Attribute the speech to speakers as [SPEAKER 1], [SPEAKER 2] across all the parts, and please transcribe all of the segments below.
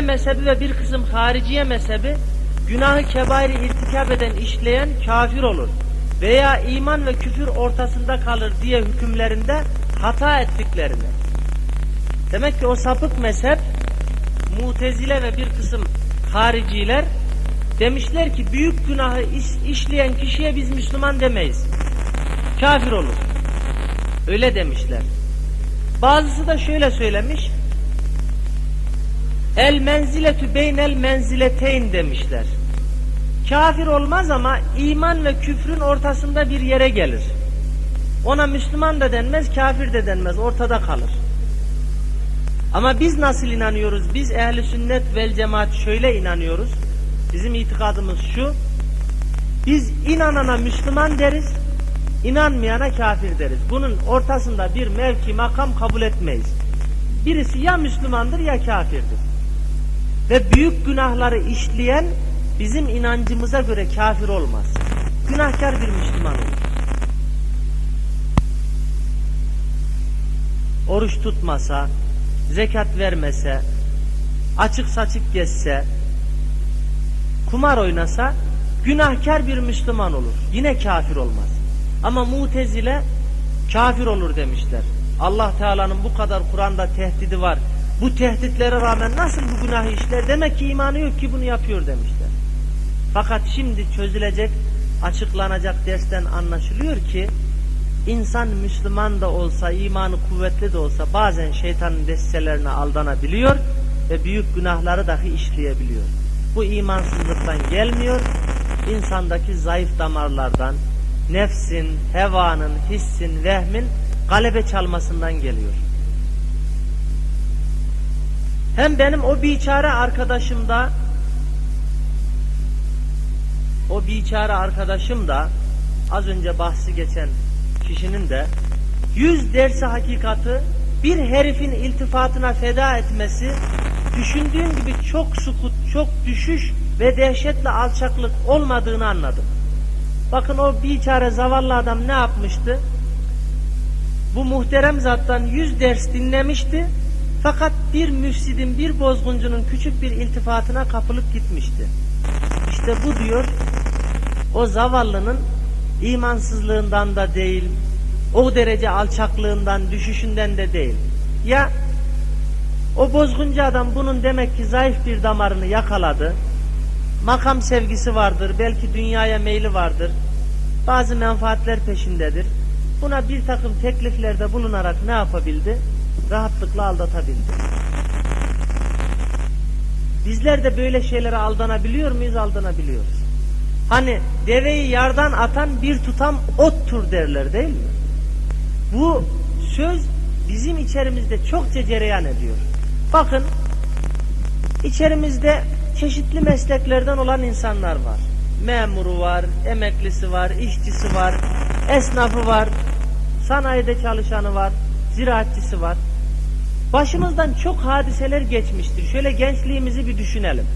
[SPEAKER 1] mezhebi ve bir kısım hariciye mezhebi günahı kebairi irtikap eden işleyen kafir olur veya iman ve küfür ortasında kalır diye hükümlerinde hata ettiklerini. Demek ki o sapık mezhep mutezile ve bir kısım hariciler demişler ki büyük günahı iş- işleyen kişiye biz Müslüman demeyiz. Kafir olur. Öyle demişler. Bazısı da şöyle söylemiş. El menziletü beynel menzileteyn demişler. Kafir olmaz ama iman ve küfrün ortasında bir yere gelir. Ona Müslüman da denmez, kafir de denmez, ortada kalır. Ama biz nasıl inanıyoruz? Biz ehli sünnet vel cemaat şöyle inanıyoruz. Bizim itikadımız şu. Biz inanana Müslüman deriz, inanmayana kafir deriz. Bunun ortasında bir mevki makam kabul etmeyiz. Birisi ya Müslümandır ya kafirdir. Ve büyük günahları işleyen bizim inancımıza göre kafir olmaz. Günahkar bir Müslüman olur. Oruç tutmasa, zekat vermese, açık saçık gezse, kumar oynasa günahkar bir Müslüman olur. Yine kafir olmaz. Ama mutezile kafir olur demişler. Allah Teala'nın bu kadar Kur'an'da tehdidi var. Bu tehditlere rağmen nasıl bu günahı işler? Demek ki imanı yok ki bunu yapıyor demişler. Fakat şimdi çözülecek, açıklanacak dersten anlaşılıyor ki insan Müslüman da olsa, imanı kuvvetli de olsa bazen şeytanın destelerine aldanabiliyor ve büyük günahları dahi işleyebiliyor. Bu imansızlıktan gelmiyor, insandaki zayıf damarlardan, nefsin, hevanın, hissin, vehmin galebe çalmasından geliyor. Hem benim o biçare arkadaşım da o biçare arkadaşım da az önce bahsi geçen kişinin de yüz dersi hakikati bir herifin iltifatına feda etmesi düşündüğün gibi çok sukut, çok düşüş ve dehşetle alçaklık olmadığını anladım. Bakın o biçare zavallı adam ne yapmıştı? Bu muhterem zattan yüz ders dinlemişti. Fakat bir müfsidin, bir bozguncunun küçük bir iltifatına kapılıp gitmişti. İşte bu diyor, o zavallının imansızlığından da değil, o derece alçaklığından, düşüşünden de değil. Ya o bozguncu adam bunun demek ki zayıf bir damarını yakaladı. Makam sevgisi vardır, belki dünyaya meyli vardır. Bazı menfaatler peşindedir. Buna bir takım tekliflerde bulunarak ne yapabildi? Rahatlıkla aldatabildi. Bizler de böyle şeylere aldanabiliyor muyuz? Aldanabiliyoruz. Hani deveyi yardan atan bir tutam ottur derler değil mi? Bu söz bizim içerimizde çokça cereyan ediyor. Bakın içerimizde çeşitli mesleklerden olan insanlar var. Memuru var, emeklisi var, işçisi var, esnafı var, sanayide çalışanı var, ziraatçısı var. Başımızdan çok hadiseler geçmiştir. Şöyle gençliğimizi bir düşünelim.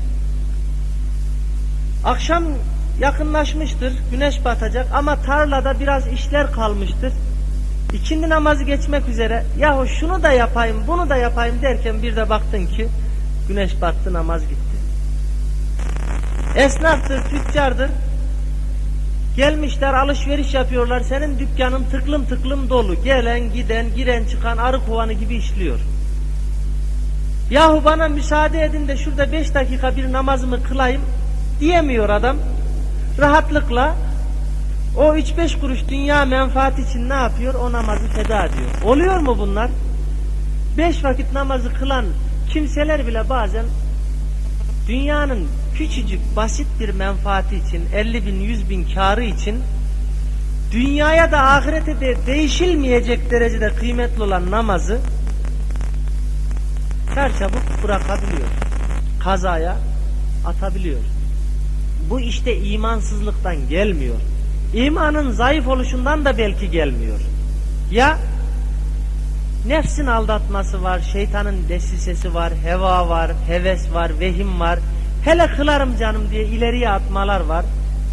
[SPEAKER 1] Akşam yakınlaşmıştır, güneş batacak ama tarlada biraz işler kalmıştır. İkindi namazı geçmek üzere yahu şunu da yapayım, bunu da yapayım derken bir de baktın ki güneş battı, namaz gitti. Esnaftır, tüccardır. Gelmişler alışveriş yapıyorlar. Senin dükkanın tıklım tıklım dolu. Gelen, giden, giren, çıkan arı kovanı gibi işliyor. Yahu bana müsaade edin de şurada beş dakika bir namazımı kılayım diyemiyor adam. Rahatlıkla o üç beş kuruş dünya menfaati için ne yapıyor? O namazı feda ediyor. Oluyor mu bunlar? Beş vakit namazı kılan kimseler bile bazen dünyanın küçücük basit bir menfaati için 50 bin 100 bin karı için dünyaya da ahirete de değişilmeyecek derecede kıymetli olan namazı çarçabuk bırakabiliyor. Kazaya atabiliyor. Bu işte imansızlıktan gelmiyor. İmanın zayıf oluşundan da belki gelmiyor. Ya nefsin aldatması var, şeytanın desisesi var, heva var, heves var, vehim var. Hele kılarım canım diye ileriye atmalar var.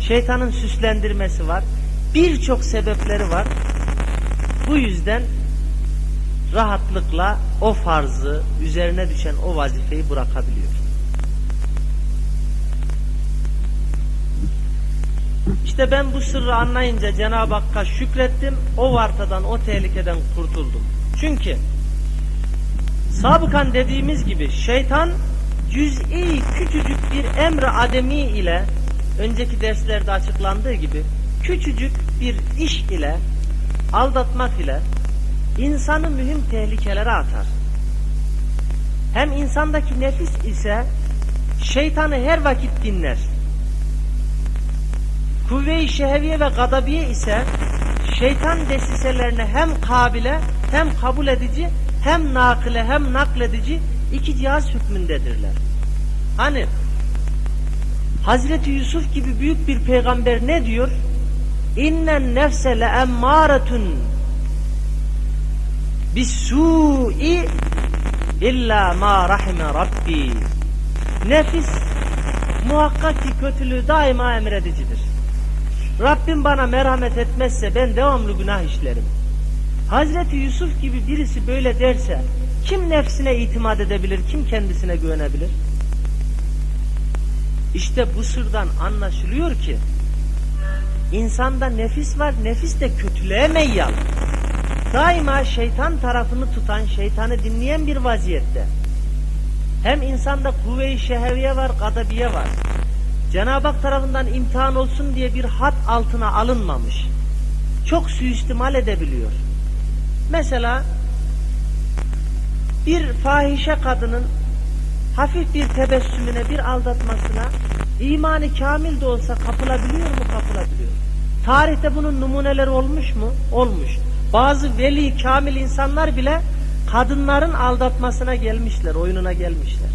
[SPEAKER 1] Şeytanın süslendirmesi var. Birçok sebepleri var. Bu yüzden rahatlıkla o farzı, üzerine düşen o vazifeyi bırakabiliyor. İşte ben bu sırrı anlayınca Cenab-ı Hakk'a şükrettim. O vartadan, o tehlikeden kurtuldum. Çünkü sabıkan dediğimiz gibi şeytan cüz'i küçücük bir emri ademi ile önceki derslerde açıklandığı gibi küçücük bir iş ile aldatmak ile insanı mühim tehlikelere atar. Hem insandaki nefis ise şeytanı her vakit dinler. Kuvve-i şehviye ve gadabiye ise şeytan desiselerine hem kabile hem kabul edici hem nakile hem nakledici iki cihaz hükmündedirler. Hani Hazreti Yusuf gibi büyük bir peygamber ne diyor? İnnen nefse le emmâretun bis-sû'i illa ma rahime rabbi. Nefis muhakkak ki kötülüğü daima emredicidir. Rabbim bana merhamet etmezse ben devamlı günah işlerim. Hazreti Yusuf gibi birisi böyle derse kim nefsine itimat edebilir, kim kendisine güvenebilir? İşte bu sırdan anlaşılıyor ki insanda nefis var, nefis de kötülüğe meyyal. Daima şeytan tarafını tutan, şeytanı dinleyen bir vaziyette. Hem insanda kuvve-i şehviye var, gadabiye var. Cenab-ı Hak tarafından imtihan olsun diye bir hat altına alınmamış. Çok suistimal edebiliyor. Mesela bir fahişe kadının hafif bir tebessümüne, bir aldatmasına imanı kamil de olsa kapılabiliyor mu? Kapılabiliyor. Tarihte bunun numuneleri olmuş mu? Olmuş. Bazı veli kamil insanlar bile kadınların aldatmasına gelmişler, oyununa gelmişler.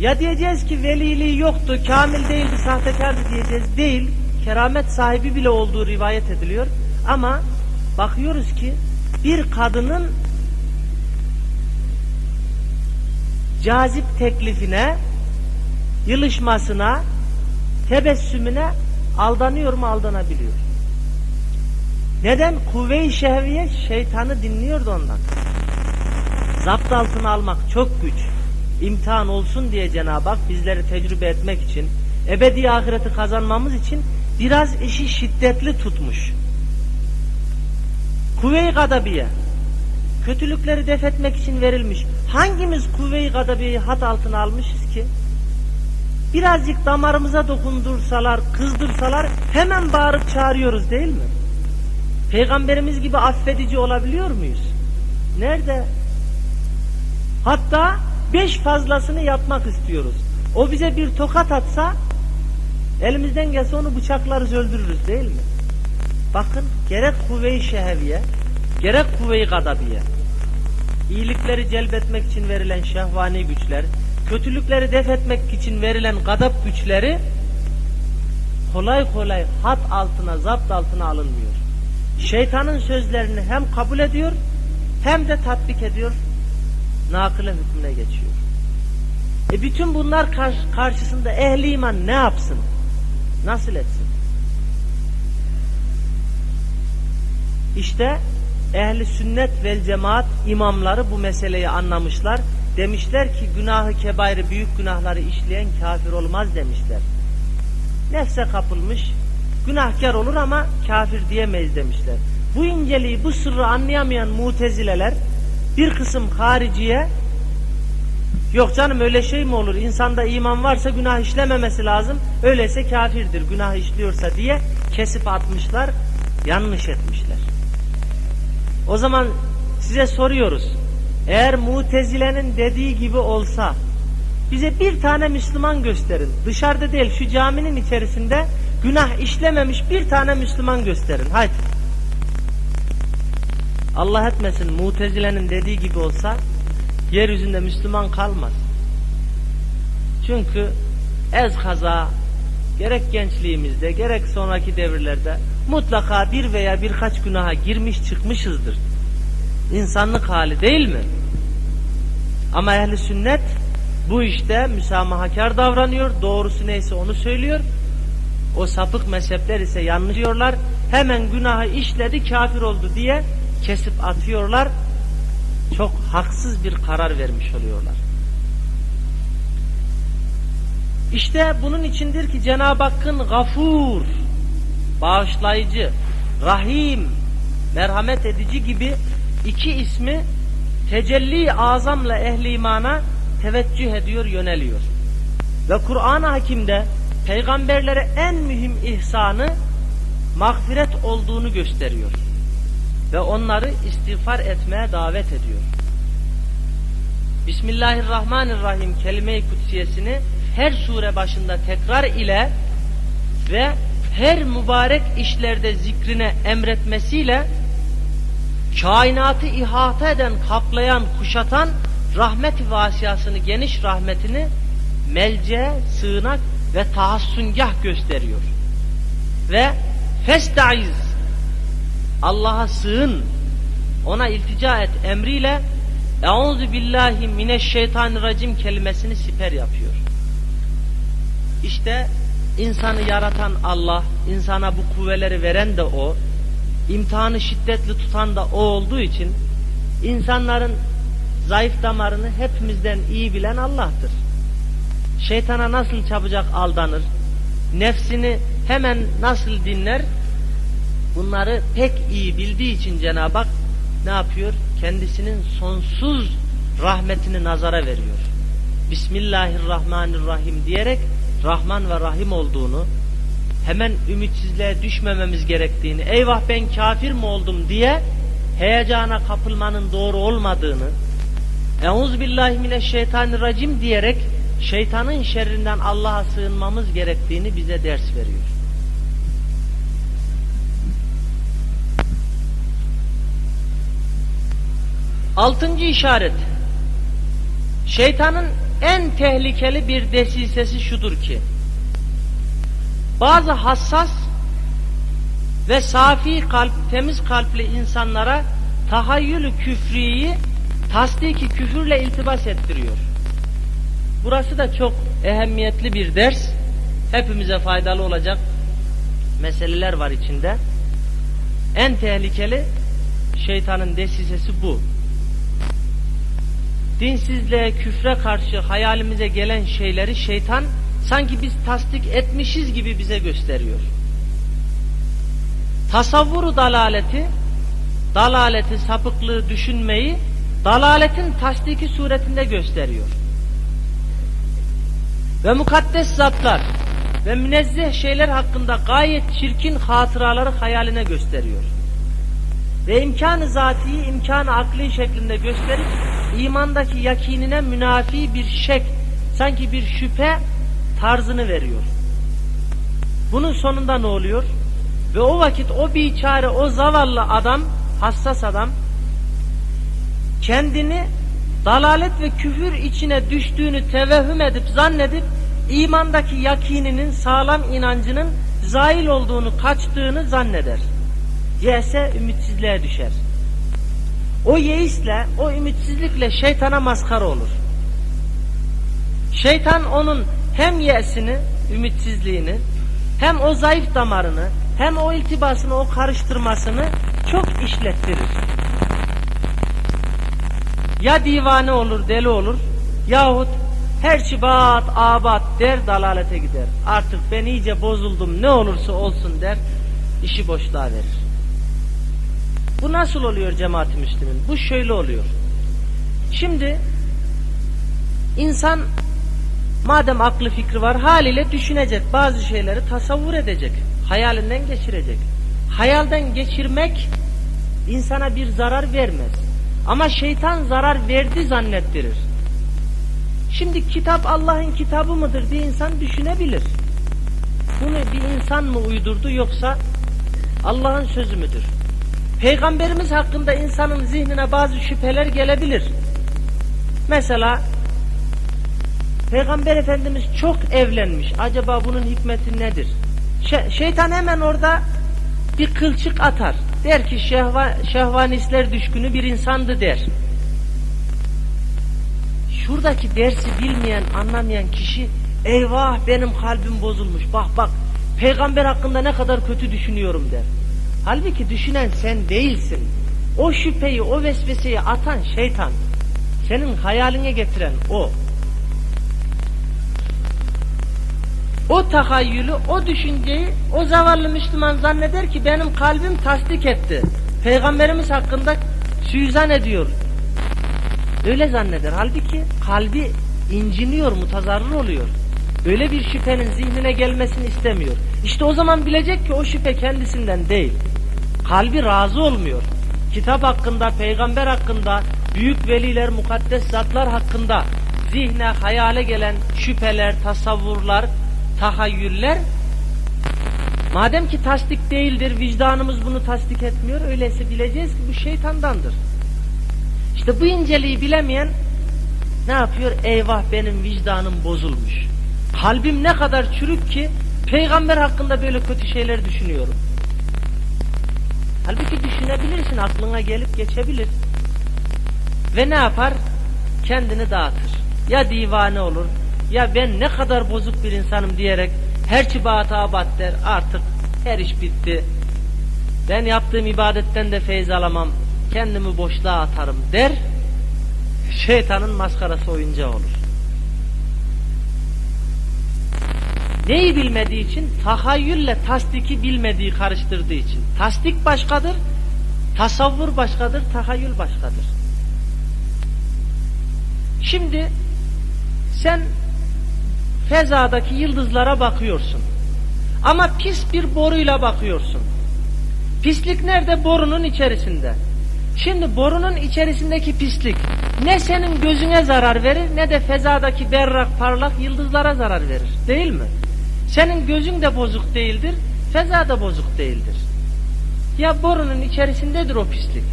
[SPEAKER 1] Ya diyeceğiz ki veliliği yoktu, kamil değildi, sahtekardı diyeceğiz. Değil, keramet sahibi bile olduğu rivayet ediliyor. Ama bakıyoruz ki bir kadının cazip teklifine, yılışmasına, tebessümüne aldanıyor mu aldanabiliyor. Neden? Kuvve-i şehviye şeytanı dinliyordu ondan. Zapt altına almak çok güç. İmtihan olsun diye Cenab-ı Hak bizleri tecrübe etmek için, ebedi ahireti kazanmamız için biraz işi şiddetli tutmuş. Kuvve-i gadabiye kötülükleri def etmek için verilmiş. Hangimiz kuvve-i gadabiyeyi hat altına almışız ki? Birazcık damarımıza dokundursalar, kızdırsalar hemen bağırıp çağırıyoruz değil mi? Peygamberimiz gibi affedici olabiliyor muyuz? Nerede? Hatta beş fazlasını yapmak istiyoruz. O bize bir tokat atsa elimizden gelse onu bıçaklarız öldürürüz değil mi? Bakın gerek kuvve-i şehviye gerek kuvve-i gadabiye iyilikleri celbetmek için verilen şehvani güçler kötülükleri def etmek için verilen gadap güçleri kolay kolay hat altına zapt altına alınmıyor. Şeytanın sözlerini hem kabul ediyor hem de tatbik ediyor nakile hükmüne geçiyor. E bütün bunlar karş karşısında ehli iman ne yapsın? Nasıl etsin? İşte ehli sünnet vel cemaat imamları bu meseleyi anlamışlar. Demişler ki günahı kebairi büyük günahları işleyen kafir olmaz demişler. Nefse kapılmış günahkar olur ama kafir diyemeyiz demişler. Bu inceliği bu sırrı anlayamayan mutezileler bir kısım hariciye yok canım öyle şey mi olur insanda iman varsa günah işlememesi lazım öyleyse kafirdir günah işliyorsa diye kesip atmışlar yanlış etmişler. O zaman size soruyoruz. Eğer mutezilenin dediği gibi olsa bize bir tane Müslüman gösterin. Dışarıda değil şu caminin içerisinde günah işlememiş bir tane Müslüman gösterin. Haydi. Allah etmesin mutezilenin dediği gibi olsa yeryüzünde Müslüman kalmaz. Çünkü ez kaza gerek gençliğimizde gerek sonraki devirlerde mutlaka bir veya birkaç günaha girmiş çıkmışızdır. İnsanlık hali değil mi? Ama ehli sünnet bu işte müsamahakar davranıyor. Doğrusu neyse onu söylüyor. O sapık mezhepler ise yanlış diyorlar. Hemen günahı işledi kafir oldu diye kesip atıyorlar. Çok haksız bir karar vermiş oluyorlar. İşte bunun içindir ki Cenab-ı Hakk'ın gafur, bağışlayıcı, rahim, merhamet edici gibi iki ismi tecelli azamla ehli imana teveccüh ediyor, yöneliyor. Ve Kur'an-ı Hakim'de peygamberlere en mühim ihsanı mağfiret olduğunu gösteriyor. Ve onları istiğfar etmeye davet ediyor. Bismillahirrahmanirrahim kelime-i kutsiyesini her sure başında tekrar ile ve her mübarek işlerde zikrine emretmesiyle kainatı ihata eden, kaplayan, kuşatan rahmet-i vasiyasını, geniş rahmetini melce, sığınak ve tahassüngah gösteriyor. Ve festaiz Allah'a sığın, ona iltica et emriyle Euzu billahi mineşşeytanirracim kelimesini siper yapıyor. İşte insanı yaratan Allah, insana bu kuvveleri veren de O, imtihanı şiddetli tutan da O olduğu için insanların zayıf damarını hepimizden iyi bilen Allah'tır. Şeytana nasıl çabucak aldanır, nefsini hemen nasıl dinler, bunları pek iyi bildiği için Cenab-ı Hak ne yapıyor? Kendisinin sonsuz rahmetini nazara veriyor. Bismillahirrahmanirrahim diyerek Rahman ve Rahim olduğunu, hemen ümitsizliğe düşmememiz gerektiğini, eyvah ben kafir mi oldum diye heyecana kapılmanın doğru olmadığını, Euzubillahimineşşeytanirracim diyerek şeytanın şerrinden Allah'a sığınmamız gerektiğini bize ders veriyor. Altıncı işaret. Şeytanın en tehlikeli bir desisesi şudur ki, bazı hassas ve safi kalp, temiz kalpli insanlara tahayyülü küfriyi tasdiki küfürle iltibas ettiriyor. Burası da çok ehemmiyetli bir ders. Hepimize faydalı olacak meseleler var içinde. En tehlikeli şeytanın desisesi bu. Dinsizliğe, küfre karşı hayalimize gelen şeyleri şeytan sanki biz tasdik etmişiz gibi bize gösteriyor. Tasavvuru dalaleti, dalaleti, sapıklığı, düşünmeyi dalaletin tasdiki suretinde gösteriyor. Ve mukaddes zatlar ve münezzeh şeyler hakkında gayet çirkin hatıraları hayaline gösteriyor. Ve imkanı zatiyi imkanı akli şeklinde gösterip imandaki yakinine münafi bir şek, sanki bir şüphe tarzını veriyor. Bunun sonunda ne oluyor? Ve o vakit o biçare, o zavallı adam, hassas adam, kendini dalalet ve küfür içine düştüğünü tevehhüm edip zannedip imandaki yakininin sağlam inancının zail olduğunu kaçtığını zanneder. Yese ümitsizliğe düşer. O yeisle, o ümitsizlikle şeytana maskara olur. Şeytan onun hem yesini, ümitsizliğini, hem o zayıf damarını, hem o iltibasını, o karıştırmasını çok işlettirir. Ya divane olur, deli olur, yahut her şibat, abat der, dalalete gider. Artık ben iyice bozuldum, ne olursa olsun der, işi boşluğa verir. Bu nasıl oluyor cemaat-i Müslümin? Bu şöyle oluyor. Şimdi insan madem aklı fikri var haliyle düşünecek bazı şeyleri tasavvur edecek. Hayalinden geçirecek. Hayalden geçirmek insana bir zarar vermez. Ama şeytan zarar verdi zannettirir. Şimdi kitap Allah'ın kitabı mıdır diye insan düşünebilir. Bunu bir insan mı uydurdu yoksa Allah'ın sözü müdür? Peygamberimiz hakkında insanın zihnine bazı şüpheler gelebilir. Mesela Peygamber Efendimiz çok evlenmiş. Acaba bunun hikmeti nedir? Şey, şeytan hemen orada bir kılçık atar. Der ki şehva, şehvanistler düşkünü bir insandı der. Şuradaki dersi bilmeyen, anlamayan kişi eyvah benim kalbim bozulmuş. Bak bak peygamber hakkında ne kadar kötü düşünüyorum der. Halbuki düşünen sen değilsin. O şüpheyi, o vesveseyi atan şeytan. Senin hayaline getiren o. o tahayyülü, o düşünceyi o zavallı Müslüman zanneder ki benim kalbim tasdik etti. Peygamberimiz hakkında suizan ediyor. Öyle zanneder. Halbuki kalbi inciniyor, mutazarrır oluyor. Öyle bir şüphenin zihnine gelmesini istemiyor. İşte o zaman bilecek ki o şüphe kendisinden değil. Kalbi razı olmuyor. Kitap hakkında, peygamber hakkında, büyük veliler, mukaddes zatlar hakkında zihne, hayale gelen şüpheler, tasavvurlar, tahayyüller madem ki tasdik değildir, vicdanımız bunu tasdik etmiyor, öyleyse bileceğiz ki bu şeytandandır. İşte bu inceliği bilemeyen ne yapıyor? Eyvah benim vicdanım bozulmuş. Kalbim ne kadar çürük ki peygamber hakkında böyle kötü şeyler düşünüyorum. Halbuki düşünebilirsin, aklına gelip geçebilir. Ve ne yapar? Kendini dağıtır. Ya divane olur, ya ben ne kadar bozuk bir insanım diyerek her çibata abat der, artık her iş bitti. Ben yaptığım ibadetten de feyz alamam, kendimi boşluğa atarım der, şeytanın maskarası oyuncağı olur. Neyi bilmediği için? Tahayyülle tasdiki bilmediği karıştırdığı için. Tasdik başkadır, tasavvur başkadır, tahayyül başkadır. Şimdi sen fezadaki yıldızlara bakıyorsun. Ama pis bir boruyla bakıyorsun. Pislik nerede? Borunun içerisinde. Şimdi borunun içerisindeki pislik ne senin gözüne zarar verir ne de fezadaki berrak parlak yıldızlara zarar verir. Değil mi? Senin gözün de bozuk değildir, feza da bozuk değildir. Ya borunun içerisindedir o pislik.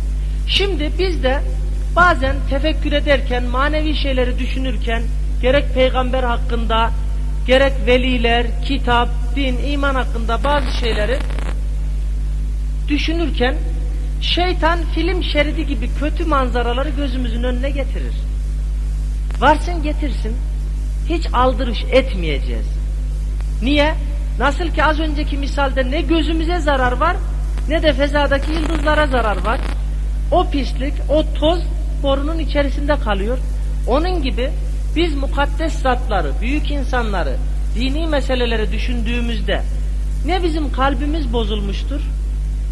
[SPEAKER 1] Şimdi biz de bazen tefekkür ederken, manevi şeyleri düşünürken, gerek peygamber hakkında, gerek veliler, kitap, din, iman hakkında bazı şeyleri düşünürken, şeytan film şeridi gibi kötü manzaraları gözümüzün önüne getirir. Varsın getirsin, hiç aldırış etmeyeceğiz. Niye? Nasıl ki az önceki misalde ne gözümüze zarar var ne de fezadaki yıldızlara zarar var. O pislik, o toz borunun içerisinde kalıyor. Onun gibi biz mukaddes zatları, büyük insanları, dini meseleleri düşündüğümüzde ne bizim kalbimiz bozulmuştur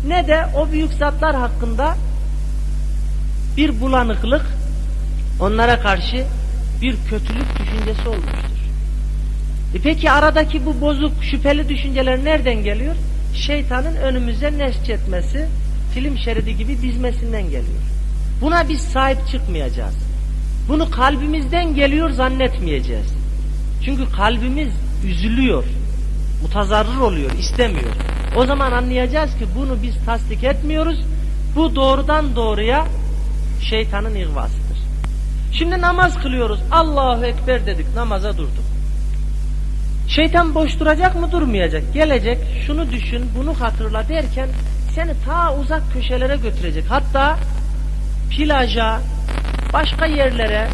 [SPEAKER 1] ne de o büyük zatlar hakkında bir bulanıklık onlara karşı bir kötülük düşüncesi olmuştur. E peki aradaki bu bozuk, şüpheli düşünceler nereden geliyor? Şeytanın önümüze nesçetmesi, film şeridi gibi dizmesinden geliyor. Buna biz sahip çıkmayacağız. Bunu kalbimizden geliyor zannetmeyeceğiz. Çünkü kalbimiz üzülüyor, mutazarrır oluyor, istemiyor. O zaman anlayacağız ki bunu biz tasdik etmiyoruz. Bu doğrudan doğruya şeytanın ihvasıdır. Şimdi namaz kılıyoruz. Allahu Ekber dedik, namaza durduk. Şeytan boş duracak mı durmayacak. Gelecek şunu düşün bunu hatırla derken seni ta uzak köşelere götürecek. Hatta plaja başka yerlere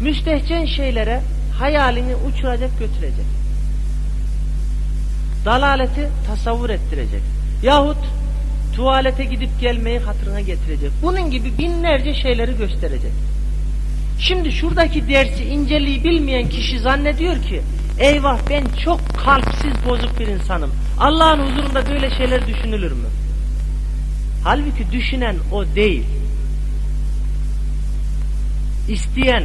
[SPEAKER 1] müstehcen şeylere hayalini uçuracak götürecek. Dalaleti tasavvur ettirecek. Yahut tuvalete gidip gelmeyi hatırına getirecek. Bunun gibi binlerce şeyleri gösterecek. Şimdi şuradaki dersi inceliği bilmeyen kişi zannediyor ki Eyvah ben çok kalpsiz bozuk bir insanım. Allah'ın huzurunda böyle şeyler düşünülür mü? Halbuki düşünen o değil. İsteyen,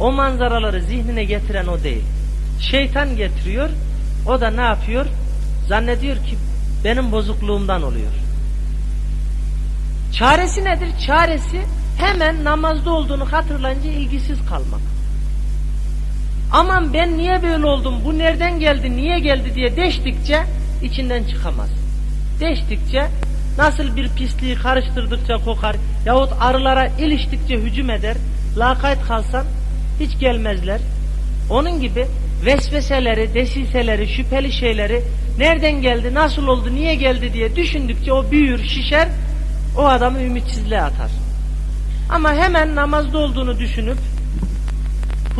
[SPEAKER 1] o manzaraları zihnine getiren o değil. Şeytan getiriyor, o da ne yapıyor? Zannediyor ki benim bozukluğumdan oluyor. Çaresi nedir? Çaresi hemen namazda olduğunu hatırlayınca ilgisiz kalmak. Aman ben niye böyle oldum, bu nereden geldi, niye geldi diye deştikçe içinden çıkamaz. Deştikçe nasıl bir pisliği karıştırdıkça kokar yahut arılara iliştikçe hücum eder, lakayt kalsan hiç gelmezler. Onun gibi vesveseleri, desiseleri, şüpheli şeyleri nereden geldi, nasıl oldu, niye geldi diye düşündükçe o büyür, şişer, o adamı ümitsizliğe atar. Ama hemen namazda olduğunu düşünüp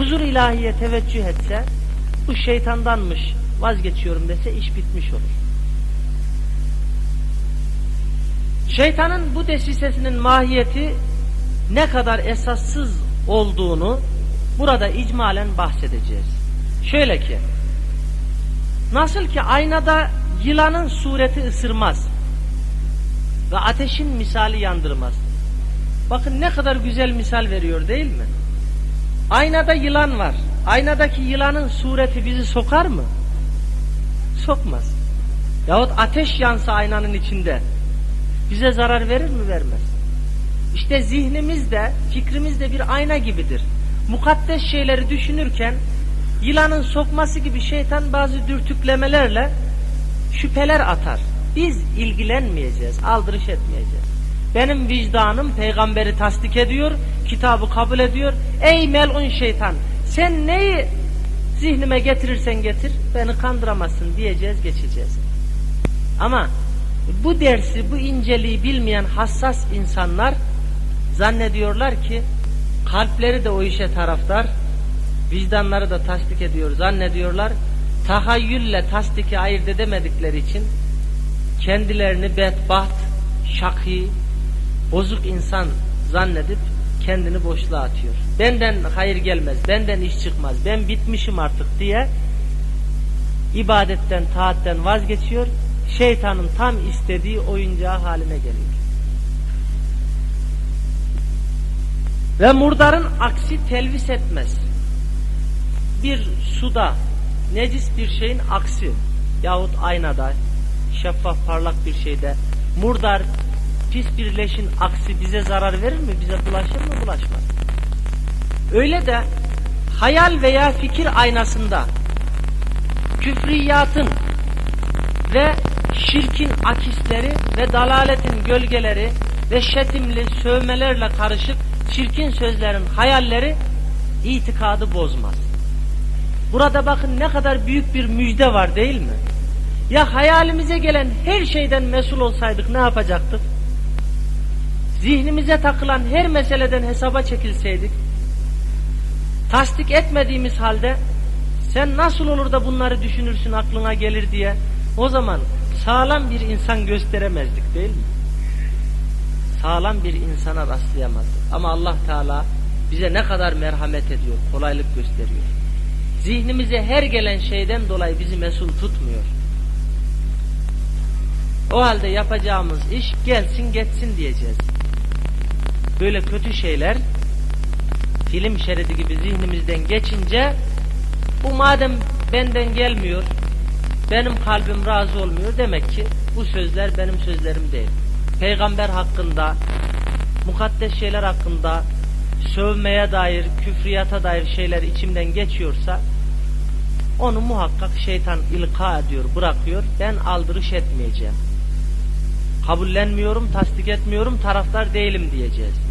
[SPEAKER 1] huzur ilahiye teveccüh etse bu şeytandanmış vazgeçiyorum dese iş bitmiş olur. Şeytanın bu desisesinin mahiyeti ne kadar esassız olduğunu burada icmalen bahsedeceğiz. Şöyle ki Nasıl ki aynada yılanın sureti ısırmaz ve ateşin misali yandırmaz. Bakın ne kadar güzel misal veriyor değil mi? Aynada yılan var. Aynadaki yılanın sureti bizi sokar mı? Sokmaz. Yahut ateş yansa aynanın içinde bize zarar verir mi? Vermez. İşte zihnimiz de fikrimiz de bir ayna gibidir. Mukaddes şeyleri düşünürken yılanın sokması gibi şeytan bazı dürtüklemelerle şüpheler atar. Biz ilgilenmeyeceğiz, aldırış etmeyeceğiz. Benim vicdanım peygamberi tasdik ediyor, kitabı kabul ediyor. Ey melun şeytan sen neyi zihnime getirirsen getir beni kandıramazsın diyeceğiz geçeceğiz. Ama bu dersi bu inceliği bilmeyen hassas insanlar zannediyorlar ki kalpleri de o işe taraftar vicdanları da tasdik ediyor zannediyorlar tahayyülle tasdiki ayırt edemedikleri için kendilerini bedbaht, şaki, bozuk insan zannedip kendini boşluğa atıyor. Benden hayır gelmez, benden iş çıkmaz, ben bitmişim artık diye ibadetten, taatten vazgeçiyor. Şeytanın tam istediği oyuncağı haline geliyor. Ve murdarın aksi telvis etmez. Bir suda necis bir şeyin aksi yahut aynada şeffaf parlak bir şeyde murdar pis bir leşin aksi bize zarar verir mi? Bize bulaşır mı? Bulaşmaz. Öyle de hayal veya fikir aynasında küfriyatın ve şirkin akisleri ve dalaletin gölgeleri ve şetimli sövmelerle karışık çirkin sözlerin hayalleri itikadı bozmaz. Burada bakın ne kadar büyük bir müjde var değil mi? Ya hayalimize gelen her şeyden mesul olsaydık ne yapacaktık? Zihnimize takılan her meseleden hesaba çekilseydik, tasdik etmediğimiz halde sen nasıl olur da bunları düşünürsün aklına gelir diye o zaman sağlam bir insan gösteremezdik değil mi? Sağlam bir insana rastlayamazdık. Ama Allah Teala bize ne kadar merhamet ediyor, kolaylık gösteriyor. Zihnimize her gelen şeyden dolayı bizi mesul tutmuyor. O halde yapacağımız iş gelsin geçsin diyeceğiz. Böyle kötü şeyler film şeridi gibi zihnimizden geçince bu madem benden gelmiyor, benim kalbim razı olmuyor demek ki bu sözler benim sözlerim değil. Peygamber hakkında, mukaddes şeyler hakkında sövmeye dair, küfriyata dair şeyler içimden geçiyorsa onu muhakkak şeytan ilka ediyor, bırakıyor. Ben aldırış etmeyeceğim. Kabullenmiyorum, tasdik etmiyorum, taraftar değilim diyeceğiz.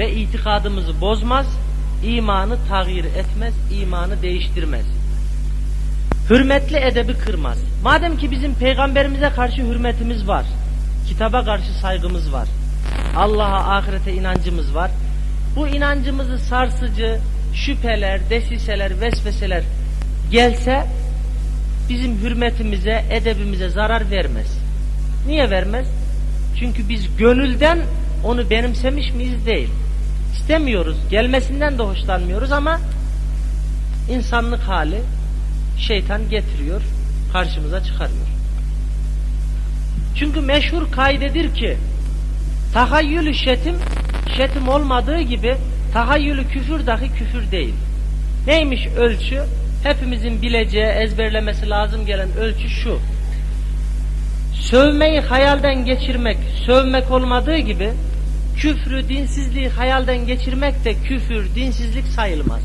[SPEAKER 1] Ve itikadımızı bozmaz, imanı tağyir etmez, imanı değiştirmez. Hürmetli edebi kırmaz. Madem ki bizim peygamberimize karşı hürmetimiz var, kitaba karşı saygımız var, Allah'a, ahirete inancımız var. Bu inancımızı sarsıcı, şüpheler, desiseler, vesveseler gelse bizim hürmetimize, edebimize zarar vermez. Niye vermez? Çünkü biz gönülden onu benimsemiş miyiz değil. İstemiyoruz, gelmesinden de hoşlanmıyoruz ama insanlık hali şeytan getiriyor, karşımıza çıkarıyor. Çünkü meşhur kaydedir ki tahayyülü şetim, şetim olmadığı gibi tahayyülü küfür dahi küfür değil. Neymiş ölçü? Hepimizin bileceği, ezberlemesi lazım gelen ölçü şu. Sövmeyi hayalden geçirmek, sövmek olmadığı gibi küfrü, dinsizliği hayalden geçirmek de küfür, dinsizlik sayılmaz.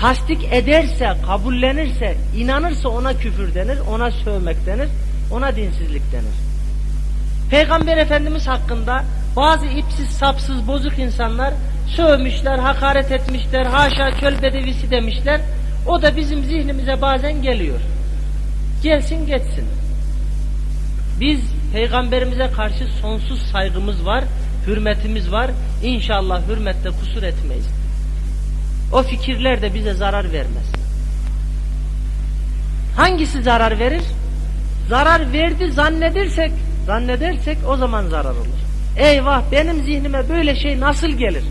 [SPEAKER 1] Tasdik ederse, kabullenirse, inanırsa ona küfür denir, ona sövmek denir, ona dinsizlik denir. Peygamber Efendimiz hakkında bazı ipsiz, sapsız, bozuk insanlar sövmüşler, hakaret etmişler, haşa çöl bedevisi demişler. O da bizim zihnimize bazen geliyor. Gelsin geçsin. Biz peygamberimize karşı sonsuz saygımız var, hürmetimiz var. İnşallah hürmette kusur etmeyiz. O fikirler de bize zarar vermez. Hangisi zarar verir? Zarar verdi zannedersek, zannedersek o zaman zarar olur. Eyvah benim zihnime böyle şey nasıl gelir?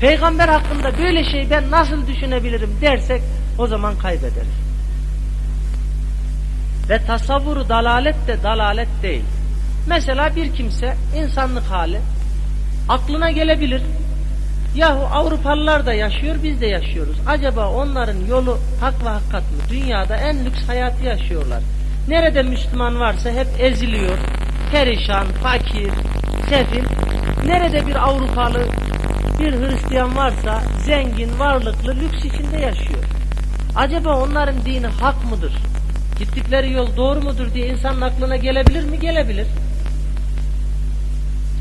[SPEAKER 1] Peygamber hakkında böyle şey ben nasıl düşünebilirim dersek O zaman kaybederiz. Ve tasavvuru dalalet de dalalet değil. Mesela bir kimse insanlık hali aklına gelebilir. Yahu Avrupalılar da yaşıyor biz de yaşıyoruz. Acaba onların yolu hak ve hakikat mı? Dünyada en lüks hayatı yaşıyorlar. Nerede Müslüman varsa hep eziliyor. Perişan, fakir, sefil. Nerede bir Avrupalı, bir Hristiyan varsa zengin, varlıklı, lüks içinde yaşıyor. Acaba onların dini hak mıdır? Gittikleri yol doğru mudur diye insanın aklına gelebilir mi? Gelebilir.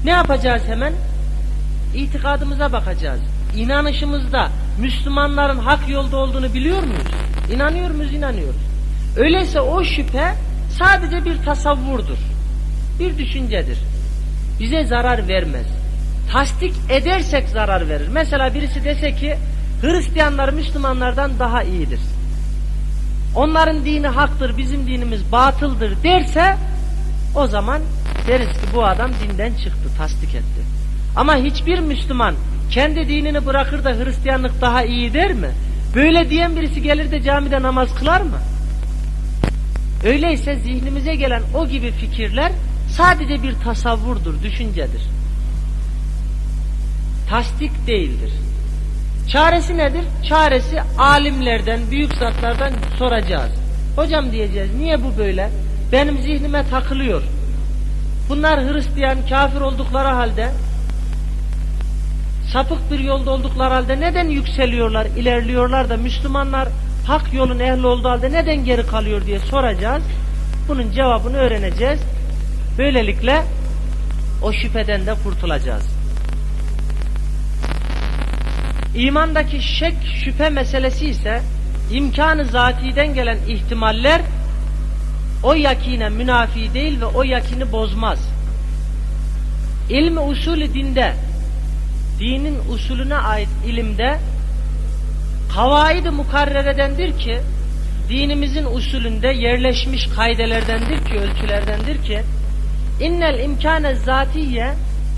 [SPEAKER 1] Ne yapacağız hemen? İtikadımıza bakacağız. İnanışımızda Müslümanların hak yolda olduğunu biliyor muyuz? İnanıyor muyuz? İnanıyoruz. Öyleyse o şüphe sadece bir tasavvurdur. Bir düşüncedir. Bize zarar vermez. Tasdik edersek zarar verir. Mesela birisi dese ki Hristiyanlar Müslümanlardan daha iyidir. Onların dini haktır, bizim dinimiz batıldır derse o zaman deriz ki bu adam dinden çıktı, tasdik etti. Ama hiçbir Müslüman kendi dinini bırakır da Hristiyanlık daha iyi der mi? Böyle diyen birisi gelir de camide namaz kılar mı? Öyleyse zihnimize gelen o gibi fikirler sadece bir tasavvurdur, düşüncedir. Tasdik değildir. Çaresi nedir? Çaresi alimlerden, büyük zatlardan soracağız. Hocam diyeceğiz, niye bu böyle? Benim zihnime takılıyor. Bunlar Hristiyan, kafir oldukları halde, sapık bir yolda oldukları halde neden yükseliyorlar, ilerliyorlar da Müslümanlar hak yolun ehli olduğu halde neden geri kalıyor diye soracağız. Bunun cevabını öğreneceğiz. Böylelikle o şüpheden de kurtulacağız. İmandaki şek şüphe meselesi ise imkanı zatiden gelen ihtimaller o yakine münafi değil ve o yakini bozmaz. İlmi usulü dinde, dinin usulüne ait ilimde kavaid-i mukarreredendir ki dinimizin usulünde yerleşmiş kaidelerdendir ki, ölçülerdendir ki innel imkane zatiye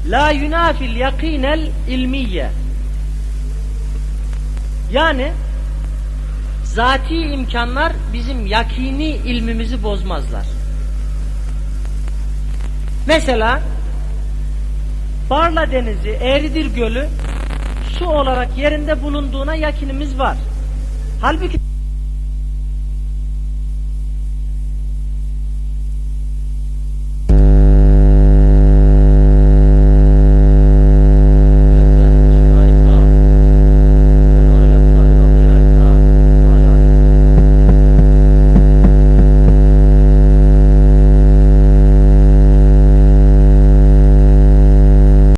[SPEAKER 1] la yunafil yakinel ilmiye yani zati imkanlar bizim yakini ilmimizi bozmazlar. Mesela Barla Denizi, Eğridir Gölü su olarak yerinde bulunduğuna yakinimiz var. Halbuki